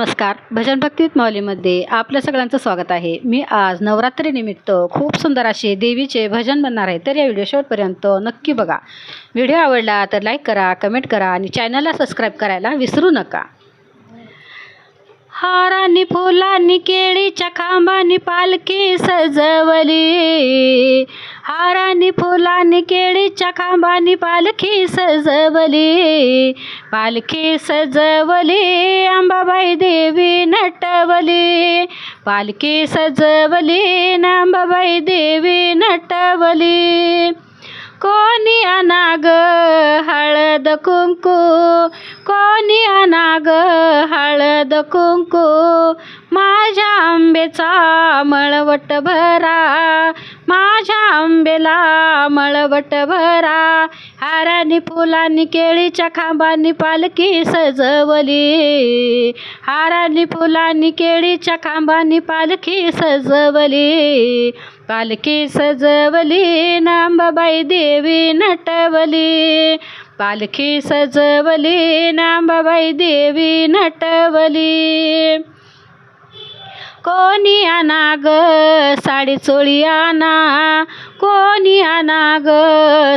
नमस्कार. भजन भक्तीत माऊलीमध्ये आपल्या सगळ्यांचं स्वागत आहे. मी आज नवरात्रीनिमित्त खूप सुंदर असे देवीचे भजन बनणार आहे. तर या व्हिडिओ शेवटपर्यंत नक्की बघा. व्हिडिओ आवडला तर लाईक करा कमेंट करा आणि चॅनलला सबस्क्राईब करायला विसरू नका. हारानी फुलांनी केळीच्या खांबानी पालखी सजवली. हारानी फुलांनी केळीच्या खांबानी पालखी सजवली. पालखी सजवली अंबाबाई देवी नटवली. पालखी सजवली अंबाबाई देवी नटवली. कोणी अनाग हळद कुंकू. कोणी अनाग हळद कुंकू. माझ्या आंबेचा मळवट भरा. माझ्या आंबेला मळवट भरा. हारानी फुलांनी केळीच्या खांबांनी पालखी सजवली. हारानी फुलांनी केळीच्या खांबांनी पालखी सजवली. पालखी सजवली नांबाबाई देवी नटवली. पालखी सजवली नांबाबाई देवी नटवली. कोणी अनाग साडी चोळी आणा. कोणी अनाग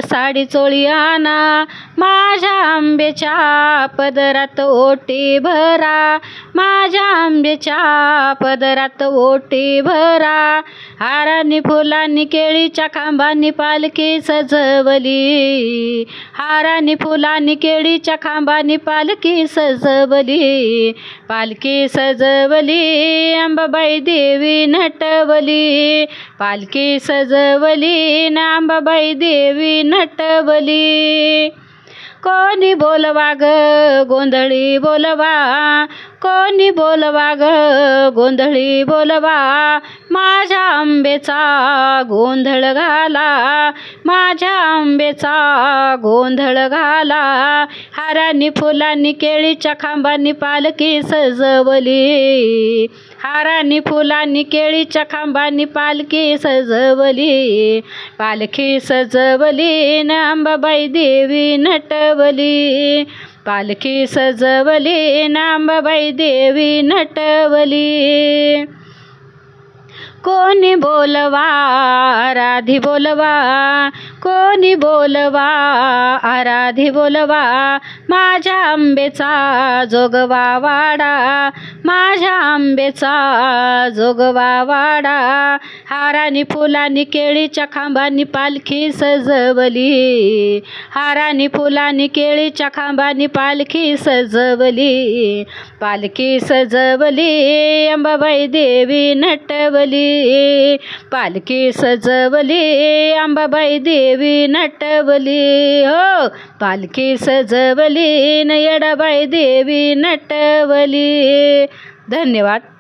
साडी चोळी आणा. माझ्या आंब्याच्या पदरात ओटी भरा. माझ्या आंब्याच्या पदरात ओटी भरा. हारांनी फुलांनी केळीच्या खांबांनी पालखी सजवली. हारांनी फुलांनी केळीच्या खांबांनी पालखी सजवली. पालखी सजवली अंबाबाई देवी नटवली. पालखी सजवली न अंबाबाई देवी नटवली. कोणी बोलवा ग गोंधळी बोलवा? कोणी बोलवा ग गोंधळी बोलवा? माझ्या आंबेचा गोंधळ घाला. माझ्या आंबेचा गोंधळ घाला. हारांनी फुलांनी केळीच्या खांबांनी पालखी सजवली. हारांनी फुलांनी केळीच्या खांबांनी पालखी सजवली. पालखी सजवली न अंबाबाई देवी नटवली पालखी सजवली नांबाबाई देवी नटवली कोणी बोलवा राधी बोलवा कोणी बोलवा आराधी बोलवा माझ्या आंबेचा जोगवा वाडा माझ्या आंबेचा जोगवा वाडा हारानी फुलांनी केळीच्या खांबांनी पालखी सजवली हारानी फुलांनी केळीच्या खांबांनी पालखी सजवली पालखी सजवली अंबाबाई देवी नटवली पालखी सजवली अंबाबाई देवी नटवली हो. पालखी सजवली न देवी नटवली. धन्यवाद.